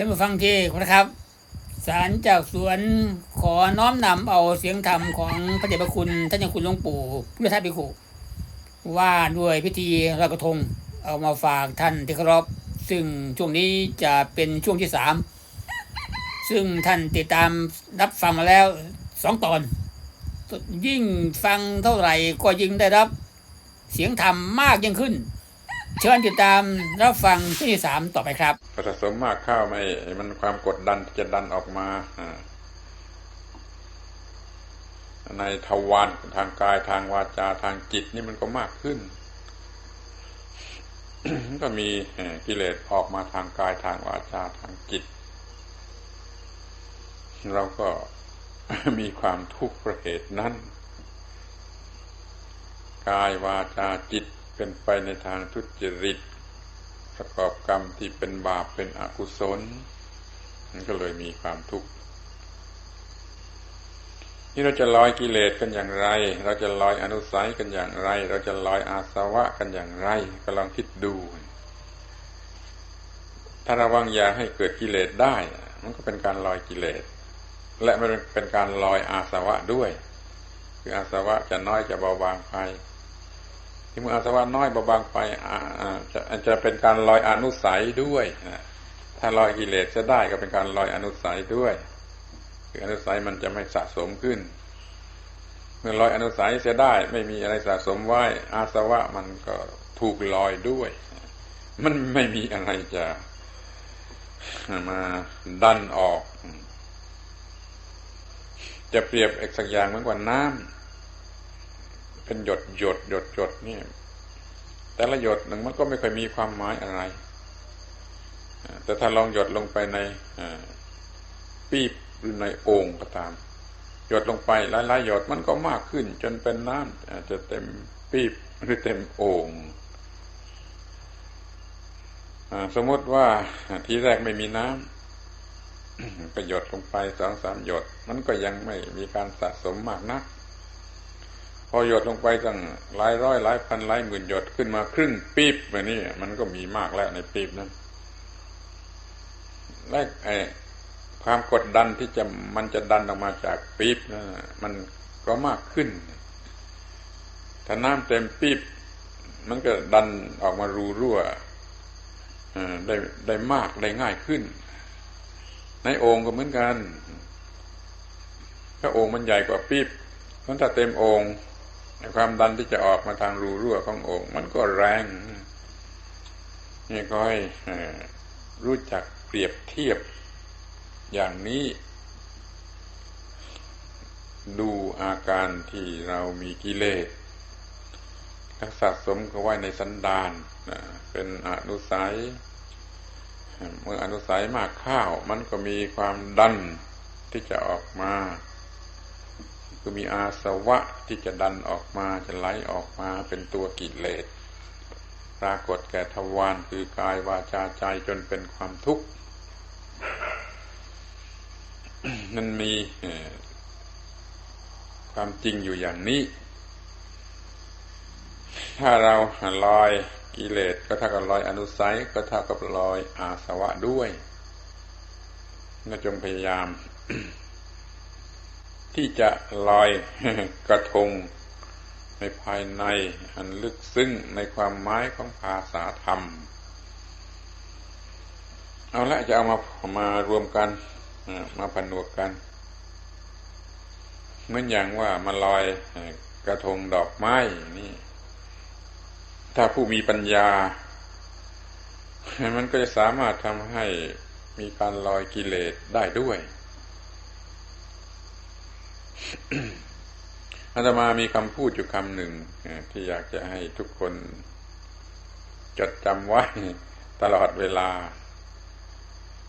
ท่านผู้ฟังที่เคารพครับสารจากสวนขอน้อมนำเอาเสียงธรรมของพระเดชพระคุณท่านเจ้าคุณหลวงปู่พุทธทาสภิกขุว่าด้วยพิธีลอยกระทงเอามาฝากท่านที่เคารพซึ่งช่วงนี้จะเป็นช่วงที่สามซึ่งท่านติดตามรับฟังมาแล้วสองตอน ยิ่งฟังเท่าไหร่ก็ยิ่งได้รับ เสียงธรรมมากยิ่งขึ้น เชิญติดตามรับฟังช่วงที่สามต่อไปครับพอสะสมมากเข้าไม่มันความกดดันจะดันออกมาในทวารทางกายทางวาจาทางจิตนี่มันก็มากขึ้น ก็มีกิเลสออกมาทางกายทางวาจาทางจิต เราก็มีความทุกข์ประเหตุนั้น กายวาจาจิต เป็นไปในทางทุจริต ประกอบกรรมที่เป็นบาปเป็นอกุศลมันก็เลยมีความทุกข์นี่เราจะลอยกิเลสกันอย่างไร เราจะลอยอนุสัยกันอย่างไร เราจะลอยอาสวะกันอย่างไร ก็ลองคิดดู ถ้าระวังอย่าให้เกิดกิเลสได้ มันก็เป็นการลอยกิเลส และมันเป็นการลอยอาสวะด้วย คืออาสวะจะน้อยจะเบาบางไป ที่เมื่ออาสวะน้อยเบาบางไปอ่าอ่าจะจะเป็นการลอยอนุสัยด้วยนะถ้าลอยกิเลสจะได้ก็เป็นการลอยอนุสัยด้วยคืออนุสัยมันจะไม่สะสมขึ้น เมื่อลอยอนุสัยเสียได้ ไม่มีอะไรสะสมไว้ อาสวะมันก็ถูกลอยด้วย มันไม่มีอะไรจะมาดันออก จะเปรียบอีกสักอย่างเหมือนกับน้ำ เป็นหยดหยดหยดหยดนี่ แต่ละหยดหนึ่งมันก็ไม่เคยมีความหมายอะไร แต่ถ้าลองหยดลงไปในปีบหรือในโอ่งก็ตาม หยดลงไปหลายๆหยดมันก็มากขึ้น จนเป็นน้ำอาจจะเต็มปีบหรือเต็มโอ่งสมมติว่าทีแรกไม่มีน้ำก็หยดลงไปสองสามหยด มันก็ยังไม่มีการสะสมมากนัก พอหยดลงไปตั้งหลายร้อยหลายพันหลายหมื่นหยดขึ้นมาครึ่งปีบแบบนี้มันก็มีมากแล้วในปีบนั้นและไอ้ความกดดันที่จะมันจะดันออกมาจากปีบนะมันก็มากขึ้น ถ้าน้ำเต็มปีบมันก็ดันออกมารูรั่วได้ได้มากได้ง่ายขึ้น ในโอ่งก็เหมือนกัน ถ้าโอ่งมันใหญ่กว่าปีบเพราะถ้าเต็มโอ่ง ความดันที่จะออกมาทางรูรั่วของอ่งมันก็แรงนี่ก็ให้รู้จักเปรียบเทียบอย่างนี้ ดูอาการที่เรามีกิเลสและสะสมก็ไว้ในสันดานเป็นอนุสัย เมื่ออนุสัยมากข้าว มันก็มีความดันที่จะออกมา คือมีอาสวะที่จะดันออกมาจะไหลออกมาเป็นตัวกิเลสปรากฏแก่ทวารคือกายวาจาใจจนเป็นความทุกข์มันมีความจริงอยู่อย่างนี้ ถ้าเราลอยกิเลสก็เท่ากับลอยอนุสัยก็เท่ากับลอยอาสวะด้วยก็จงพยายาม ที่จะลอยกระทง ในภายในอันลึกซึ้งในความหมายของภาษาธรรม เอาละจะเอามามารวมกันมาผนวกกันเหมือนอย่างว่ามาลอยกระทงดอกไม้นี่ ถ้าผู้มีปัญญา มันก็จะสามารถทำให้มีการลอยกิเลสได้ด้วย อาตมามีคำพูดอยู่คำหนึ่งที่อยากจะให้ทุกคนจดจำไว้ตลอดเวลา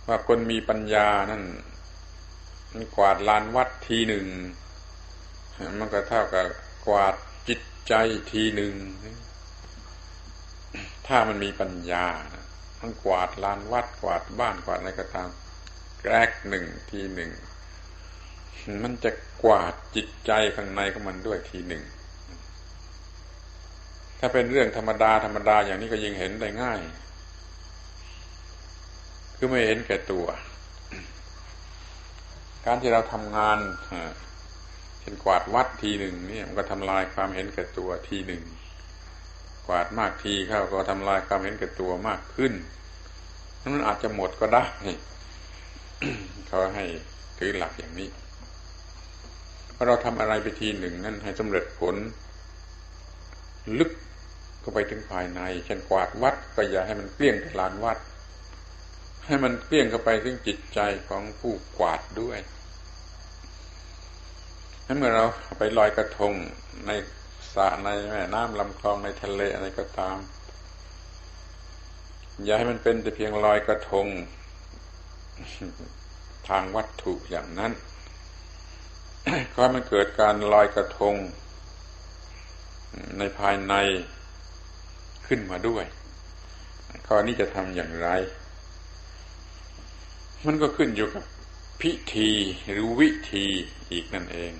ว่าคนมีปัญญานั่นมันกวาดลานวัดทีหนึ่ง มันก็เท่ากับกวาดจิตใจทีหนึ่ง ถ้ามันมีปัญญามันกวาดลานวัดกวาดบ้านกวาดอะไรก็ตามแกรกหนึ่งทีหนึ่ง มันจะกวาดจิตใจข้างในของมันด้วยทีหนึ่ง ถ้าเป็นเรื่องธรรมดาธรรมดาอย่างนี้ก็ยิ่งเห็นได้ง่าย คือไม่เห็นแก่ตัว การที่เราทำงานเช่นกวาดวัดทีหนึ่งนี่มันก็ทำลายความเห็นแก่ตัวทีหนึ่ง กวาดมากทีเข้าก็ทำลายความเห็นแก่ตัวมากขึ้นนั้นมันอาจจะหมดก็ได้เขาให้ถือหลักอย่างนี้ อเราทำอะไรไปทีหนึ่งนั่นให้สำเร็จผล ลึกก็ไปถึงภายในเช่นกวาดวัดก็อย่าให้มันเกลี้ยงแต่ลานวัด ให้มันเกลี้ยงเข้าไปถึงจิตใจของผู้กวาดด้วยนั้นเมื่อเราไปลอยกระทงในสระในแม่น้ำลำคลองในทะเลอะไรก็ตาม อย่าให้มันเป็นแต่เพียงลอยกระทง ทางวัตถุอย่างนั้น ก็มันเกิดการลอยกระทง ในภายในขึ้นมาด้วยข้อนี้จะทำอย่างไร มันก็ขึ้นอยู่กับพิธีหรือวิธีอีกนั่นเอง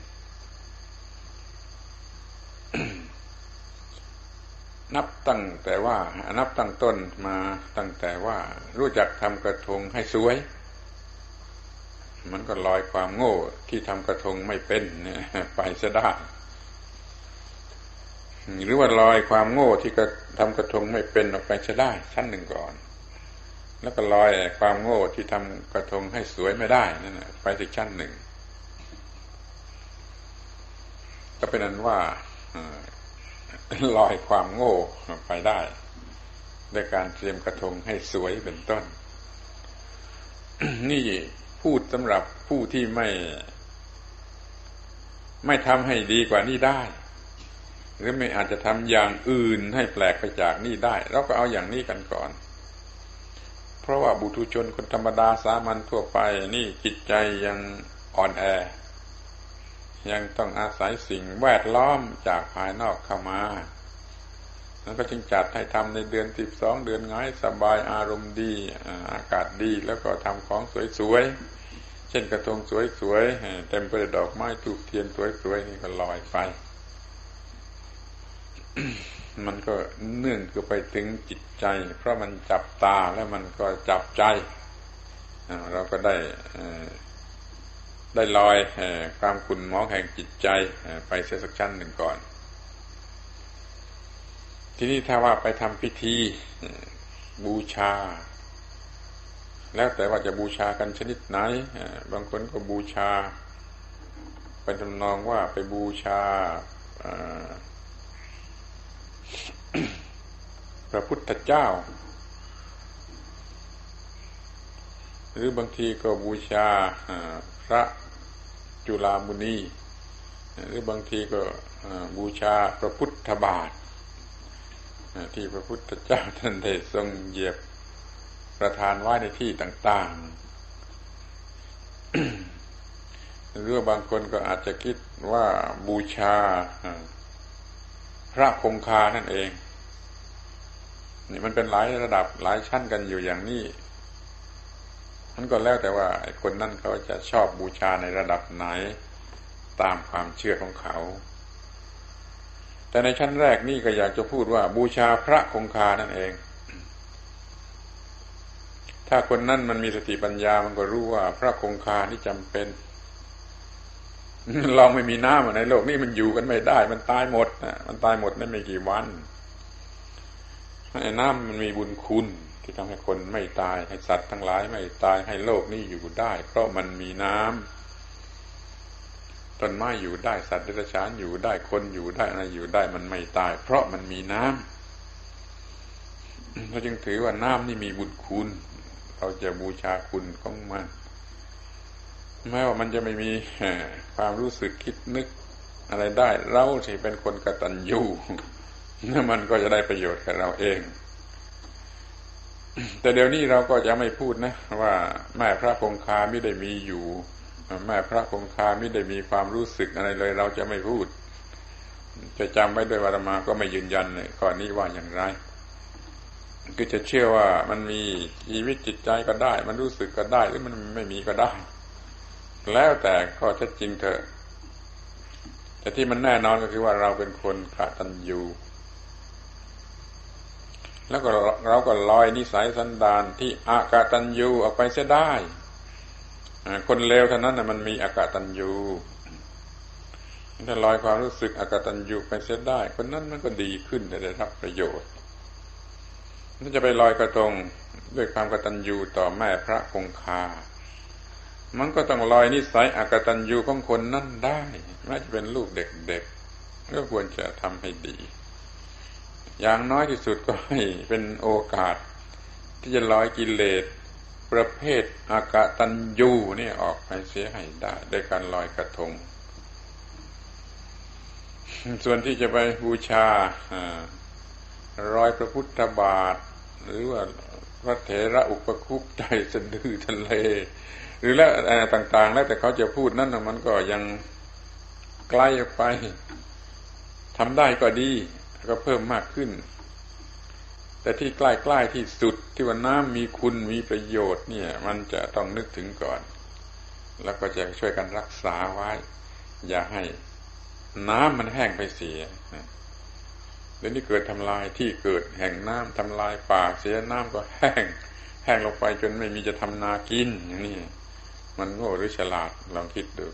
นับตั้งแต่ว่า นับตั้งต้นมาตั้งแต่ว่ารู้จักทำกระทงให้สวย มันก็ลอยความโง่ที่ทำกระทงไม่เป็นไปซะได้หรือว่าลอยความโง่ที่กระทำกระทงไม่เป็นออกไปจะได้ชั้นหนึ่งก่อน แล้วก็ลอยความโง่ที่ทำกระทงให้สวยไม่ได้นั่นไปอีกชั้นหนึ่ง ก็เป็นนั้นว่าลอยความโง่ไปได้ด้วยการเตรียมกระทงให้สวยเป็นต้น นี่ พูดสำหรับผู้ที่ไม่ ไม่ทำให้ดีกว่านี้ได้ หรือไม่อาจจะทำอย่างอื่นให้แปลกไปจากนี่ได้ เราก็เอาอย่างนี้กันก่อน เพราะว่าบุตุชนคนธรรมดาสามัญทั่วไปนี่จิตใจยังอ่อนแอ ยังต้องอาศัยสิ่งแวดล้อมจากภายนอกเข้ามา แล้วก็จึงจัดให้ทำในเดือนสิบสองเดือนง่ายสบายอารมณ์ดีอากาศดีแล้วก็ทำของสวยๆ เช่นกระทงสวยๆ เต็มไปด้วยดอกไม้ถูกเทียนสวยๆ นี่ก็ลอยไป มันก็เนื่องคือไปถึงจิตใจ เพราะมันจับตาแล้วมันก็จับใจ เราก็ได้ได้ลอยความขุ่นหมองแห่งจิตใจไปเสียสักชั้นหนึ่งก่อน ทีนี้ถ้าว่าไปทำพิธีบูชา แล้วแต่ว่าจะบูชากันชนิดไหน บางคนก็บูชา เป็นทำนองว่าไปบูชาพระพุทธเจ้า หรือบางทีก็บูชาพระจุลามุนี หรือบางทีก็บูชาพระพุทธบาท ที่พระพุทธเจ้าท่านได้ทรงเหยียบประทานไว้ในที่ต่างๆ หรือบางคนก็อาจจะคิดว่าบูชา พระคงคานั่นเอง นี่มันเป็นหลายระดับหลายชั้นกันอยู่อย่างนี้มันก็แล้วแต่ว่าคนนั่นเขาจะชอบบูชาในระดับไหน ตามความเชื่อของเขา แต่ในชั้นแรกนี่ก็อยากจะพูดว่าบูชาพระคงคานั่นเอง ถ้าคนนั้นมันมีสติปัญญามันก็รู้ว่า พระคงคานี่จำเป็นลองไม่มีน้ำในโลกนี้มันอยู่กันไม่ได้ มันตายหมดนะมันตายหมดในไม่กี่วันไอ้น้ำมันมีบุญคุณที่ทำให้คนไม่ตายให้สัตว์ทั้งหลายไม่ตายให้โลกนี้อยู่ได้ เพราะมันมีน้ำ ต้นไม้อยู่ได้สัตว์เดรัจฉานอยู่ได้คนอยู่ได้อะไรอยู่ได้มันไม่ตาย เพราะมันมีน้ำเราจึงถือว่าน้ำนี่มีบุญคุณ เราจะบูชาคุณของมันแม้ว่ามันจะไม่มีความรู้สึกคิดนึกอะไรได้ เราที่เป็นคนกตัญญูนั่นมันก็จะได้ประโยชน์กับเราเอง แต่เดี๋ยวนี้เราก็จะไม่พูดนะ ว่าแม่พระคงคาไม่ได้มีอยู่ แม่พระคงคาไม่ได้มีความรู้สึกอะไรเลย เราจะไม่พูด จะจำไว้ด้วยวารมาก็ไม่ยืนยันเลยข้อนี้ว่าอย่างไรคือจะเชื่อว่ามันมีชีวิตจิตใจก็ได้ มันรู้สึกก็ได้หรือมันไม่มีก็ได้ แล้วแต่ข้อเท็จจริงเถอะ แต่ที่มันแน่นอนก็คือว่าเราเป็นคนกตัญญูแล้วก็เราก็ลอยนิสัยสันดานที่อากตัญญูออกไปเสียได้ คนเลวเท่านั้นนะมันมีอากตัญญูถ้าลอยความรู้สึกอากตัญญูไปเสียได้ คนนั้นมันก็ดีขึ้นได้รับประโยชน์ถ้าจะไปลอยกระทงด้วยความกตัญญูต่อแม่พระคงคา มันก็ต้องลอยนิสัยอากตัญญูของคนนั้นได้แม้จะเป็นลูกเด็กๆ ก็ควรจะทำให้ดี อย่างน้อยที่สุดก็ให้เป็นโอกาส ที่จะลอยกิเลส ประเภทอากาตัญญูนี่ออกไปเสียให้ได้ด้วยการลอยกระทง ส่วนที่จะไปบูชาอ่ารอยพระพุทธบาท หรือว่าพระเถระอุปคุปใจสะดือทะเล หรือแล้วอะไรต่าง ๆ แล้วแต่เขาจะพูดนั่นนะมันก็ยังใกล้ไปทำได้ก็ดี ก็เพิ่มมากขึ้น แต่ที่ใกล้ๆที่สุดที่ว่าน้ำมีคุณมีประโยชน์เนี่ย มันจะต้องนึกถึงก่อน แล้วก็จะช่วยกันรักษาไว้ อย่าให้น้ำมันแห้งไปเสียเดี๋ยวนี้เกิดทำลายที่เกิดแห่งน้ำทำลายป่าเสียน้ำก็แห้ง แห้งลงไปจนไม่มีจะทำนากินอย่างนี้มันโง่หรือฉลาดลองคิดดู